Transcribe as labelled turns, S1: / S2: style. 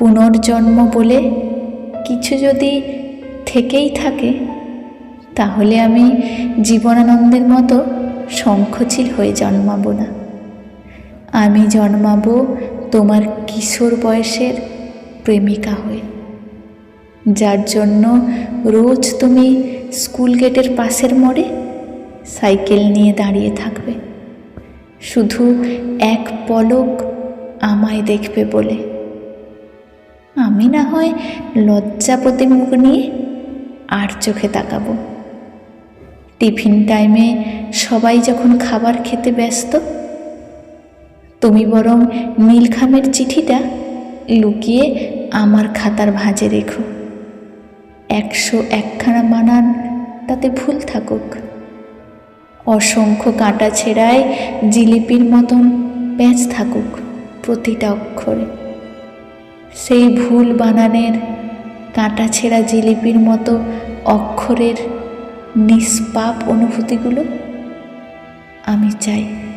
S1: পুনর্জন্ম বলে কিছু যদি থেকেই থাকে, তাহলে আমি জীবনানন্দের মতো শঙ্খচিল হয়ে জন্মাবো না। আমি জন্মাবো তোমার কিশোর বয়সের প্রেমিকা হয়ে। যার জন্য রোজ তুমি স্কুল গেটের পাশের মোড়ে সাইকেল নিয়ে দাঁড়িয়ে থাকবে। শুধু এক পলক আমায় দেখবে বলে। আমি না হয় লজ্জাপতি মুখ নিয়ে আর চোখে তাকাবো। টিফিন টাইমে সবাই যখন খাবার খেতে ব্যস্ত, তুমি বরং নীলখামের চিঠিটা লুকিয়ে আমার খাতার ভাঁজে রেখো। একশো একখানা বানান, তাতে ভুল থাকুক। অসংখ্য কাঁটা ছেঁড়ায় জিলিপির মতন প্যাঁচ থাকুক প্রতিটা অক্ষরে। সেই ভুল বানানের কাঁটা ছেঁড়া জিলিপির মতো অক্ষরের নিষ্পাপ অনুভূতিগুলো আমি চাই।